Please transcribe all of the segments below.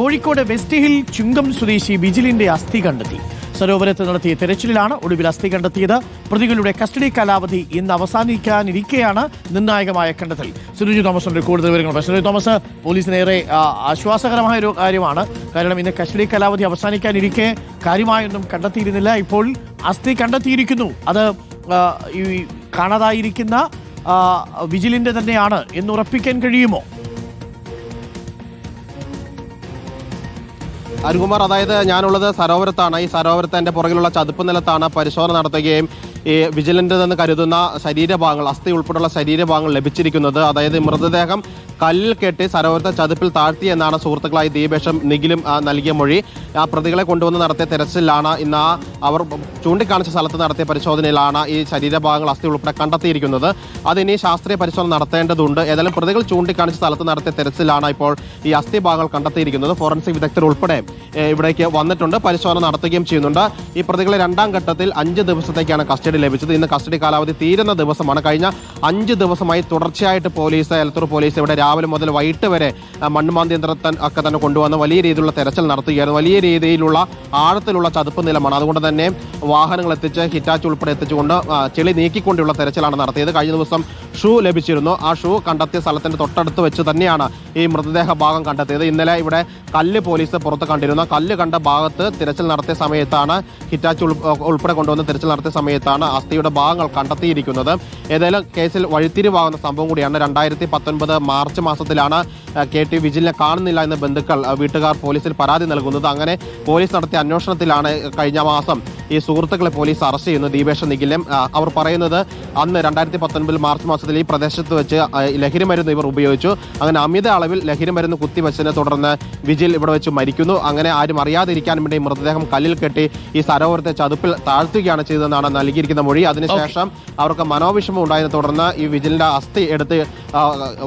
Kozhikode west hill ചുങ്കം സ്വദേശി ബിജിലിന്റെ അസ്ഥി കണ്ടെത്തി. സരോവരത്ത് നടത്തിയ തെരച്ചിലിലാണ് ഒടുവിൽ അസ്ഥി കണ്ടെത്തിയത്. പ്രതികളുടെ കസ്റ്റഡി കാലാവധി ഇന്ന് അവസാനിക്കാനിരിക്കെയാണ് നിർണായകമായ കണ്ടെത്തൽ. സുരജു തോമസിന്റെ കൂടുതൽ വിവരങ്ങൾ സുരജു തോമസ് പോലീസിനേറെ ആശ്വാസകരമായ ഒരു കാര്യമാണ്. കാരണം ഇന്ന് കസ്റ്റഡി കാലാവധി അവസാനിക്കാനിരിക്കെ കാര്യമായൊന്നും കണ്ടെത്തിയിരുന്നില്ല. ഇപ്പോൾ അസ്ഥി കണ്ടെത്തിയിരിക്കുന്നു. അത് ഈ കാണാതായിരിക്കുന്ന വിജിലിന്റെ തന്നെയാണ്. എന്ന് ഉറപ്പിക്കാൻ കഴിയുമോ? അരുകുമാർ അതായത് ഞാനുള്ളത് സരോവരത്താണ്. ഈ സരോവരത്തിന്റെ പുറകിലുള്ള ചതുപ്പ് നിലത്താണ് പരിശോധന നടത്തുകയും ഈ വിജിലന്റ് എന്ന് കരുതുന്ന ശരീരഭാഗങ്ങൾ അസ്ഥി ഉൾപ്പെടെയുള്ള ശരീരഭാഗങ്ങൾ ലഭിച്ചിരിക്കുന്നത്. അതായത് മൃതദേഹം കല്ലിൽ കെട്ടി സരോവരത്തെ ചതുപ്പിൽ താഴ്ത്തി എന്നാണ് സുഹൃത്തുക്കളായി ദീപേഷും നിഖിലും നൽകിയ മൊഴി. ആ പ്രതികളെ കൊണ്ടുവന്ന് നടത്തിയ തെരച്ചിലാണ് ഇന്ന് അവർ ചൂണ്ടിക്കാണിച്ച സ്ഥലത്ത് നടത്തിയ പരിശോധനയിലാണ് ഈ ശരീരഭാഗങ്ങൾ അസ്ഥി ഉൾപ്പെടെ കണ്ടെത്തിയിരിക്കുന്നത്. അതിനി ശാസ്ത്രീയ പരിശോധന നടത്തേണ്ടതുണ്ട്. ഏതായാലും പ്രതികൾ ചൂണ്ടിക്കാണിച്ച സ്ഥലത്ത് നടത്തിയ തെരച്ചിലാണ് ഇപ്പോൾ ഈ അസ്ഥി ഭാഗങ്ങൾ കണ്ടെത്തിയിരിക്കുന്നത്. ഫോറൻസിക് വിദഗ്ധർ ഉൾപ്പെടെ ഇവിടേക്ക് വന്നിട്ടുണ്ട്. പരിശോധന നടത്തുകയും ചെയ്യുന്നുണ്ട്. ഈ പ്രതികളെ രണ്ടാം ഘട്ടത്തിൽ അഞ്ച് ദിവസത്തേക്കാണ് കസ്റ്റഡി ലഭിച്ചത്. ഇന്ന് കസ്റ്റഡി കാലാവധി തീരുന്ന ദിവസമാണ്. കഴിഞ്ഞ അഞ്ച് ദിവസമായി തുടർച്ചയായിട്ട് പോലീസ് എലത്തൂർ പോലീസ് ഇവിടെ രാവിലെ മുതൽ വൈകിട്ട് വരെ മണ്ണുമാന്തി യന്ത്രത്തൻ ഒക്കെ തന്നെ കൊണ്ടുവന്ന് വലിയ രീതിയിലുള്ള തെരച്ചിൽ നടത്തുകയായിരുന്നു. വലിയ രീതിയിലുള്ള ആഴത്തിലുള്ള ചതുപ്പ് നിലമാണ്. അതുകൊണ്ട് തന്നെ വാഹനങ്ങൾ എത്തിച്ച് ഹിറ്റാച്ച് ഉൾപ്പെടെ എത്തിച്ചുകൊണ്ട് ചെളി നീക്കിക്കൊണ്ടുള്ള തെരച്ചിലാണ് നടത്തിയത്. കഴിഞ്ഞ ദിവസം ഷൂ ലഭിച്ചിരുന്നു. ആ ഷൂ കണ്ടെത്തിയ സ്ഥലത്തിന്റെ തൊട്ടടുത്ത് വെച്ച് തന്നെയാണ് ഈ മൃതദേഹ ഭാഗം കണ്ടെത്തിയത്. ഇന്നലെ ഇവിടെ കല്ല് പോലീസ് പുറത്ത് കണ്ടിരുന്നു. കല്ല് കണ്ട ഭാഗത്ത് തിരച്ചിൽ നടത്തിയ സമയത്താണ് ഹിറ്റാച്ച് ഉൾപ്പെടെ കൊണ്ടുവന്ന് തിരച്ചിൽ നടത്തിയ സമയത്താണ് അസ്ഥിയുടെ ഭാഗങ്ങൾ കണ്ടെത്തിയിരിക്കുന്നത്. ഏതായാലും കേസിൽ വഴിത്തിരിവാകുന്ന സംഭവം കൂടിയാണ്. രണ്ടായിരത്തി പത്തൊൻപത് മാർച്ച് മാസത്തിലാണ് ആ, കെ ടി വിജിലിനെ കാണുന്നില്ല എന്ന് ബന്ധുക്കൾ വീട്ടുകാർ പോലീസിൽ പരാതി നൽകുന്നത്. അങ്ങനെ പോലീസ് നടത്തിയ അന്വേഷണത്തിലാണ് കഴിഞ്ഞ മാസം ഈ സുഹൃത്തുക്കളെ പോലീസ് അറസ്റ്റ് ചെയ്യുന്നു. ദീപേഷ് നിഖിലും അവർ പറയുന്നത് അന്ന് രണ്ടായിരത്തി പത്തൊൻപതിൽ മാർച്ച് മാസത്തിൽ ഈ പ്രദേശത്ത് വെച്ച് ലഹരി മരുന്ന് ഇവർ ഉപയോഗിച്ചു. അങ്ങനെ അമിത അളവിൽ ലഹരി മരുന്ന് കുത്തിവെച്ചതിനെ തുടർന്ന് വിജിൽ ഇവിടെ വെച്ച് മരിക്കുന്നു. അങ്ങനെ ആരും അറിയാതിരിക്കാൻ വേണ്ടി മൃതദേഹം കല്ലിൽ കെട്ടി ഈ സരോവരത്തെ ചതുപ്പിൽ താഴ്ത്തുകയാണ് ചെയ്തതെന്നാണ് നൽകിയിരിക്കുന്ന മൊഴി. അതിനുശേഷം അവർക്ക് മനോവിഷമം ഉണ്ടായതിനെ തുടർന്ന് ഈ വിജിലിന്റെ അസ്ഥി എടുത്ത്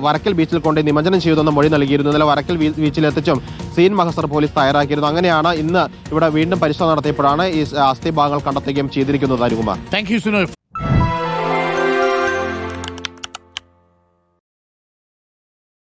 വരക്കൽ ബീച്ചിൽ കൊണ്ട് നിമജ്ജനം ചെയ്തെന്ന മൊഴി നൽകിയിരുന്നു. ഇന്നലെ വരക്കൽ ബീച്ചിൽ എത്തിച്ചും സീൻ മഹസർ പോലീസ് തയ്യാറാക്കിയിരുന്നു. അങ്ങനെയാണ് ഇന്ന് ഇവിടെ വീണ്ടും പരിശോധന നടത്തിയപ്പോഴാണ് ഈ അസ്ഥി ഭാഗങ്ങൾ കണ്ടെത്തുകയും ചെയ്തിരിക്കുന്നത് അരുകുമാർ താങ്ക് യു